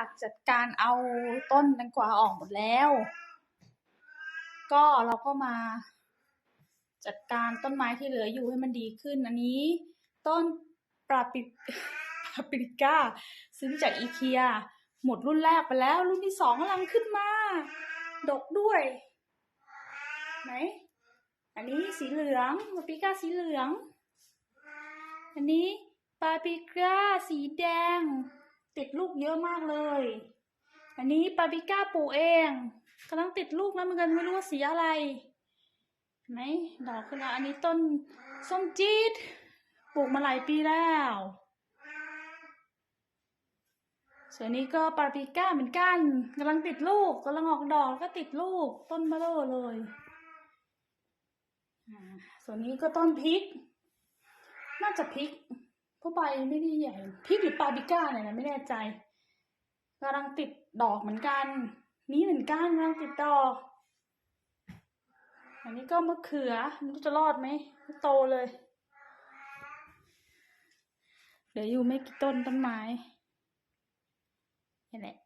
ากจัดการเอาต้นแตงกวาออกหมดแล้ว ก็เราก็มา จัดการต้นไม้ที่เหลืออยู่ให้มันดีขึ้น อันนี้ ต้นปราปิปราปิก้า ซื้อจากอีเคีย หมดรุ่นแรกไปแล้ว รุ่นที่สองกำลังขึ้นมา ดกด้วย ไหน อันนี้สีเหลืองปาปิก้าสีเหลือง อันนี้ปาปิก้าสีแดง ติดลูกเยอะมากเลย อันนี้ปาปิก้าปลูกเองกำลังติดลูกแล้วเหมือนกันไม่รู้ว่าสีอะไรไหมดอกขึ้นแล้วอันนี้ต้นส้มจี๊ดปลูกมาหลายปีแล้ว ส่วนนี้ก็ปาปิก้าเหมือนกันกำลังติดลูกกำลังออกดอกแล้วก็ติดลูกต้นเบลอเลยส่วนนี้ก็ต้นพริก น่าจะพริก เพราะใบไม่ได้ใหญ่พริกหรือปาปิก้าเนี่ยนะไม่แน่ใจกำลังติดดอกเหมือนกัน นี้เหมือนกันกำลังติดดอก อันนี้ก็มะเขือมันจะรอดไหมโตเลย เดี๋ยวอยู่ไม่กี่ต้นต้นไม้นี่แหละ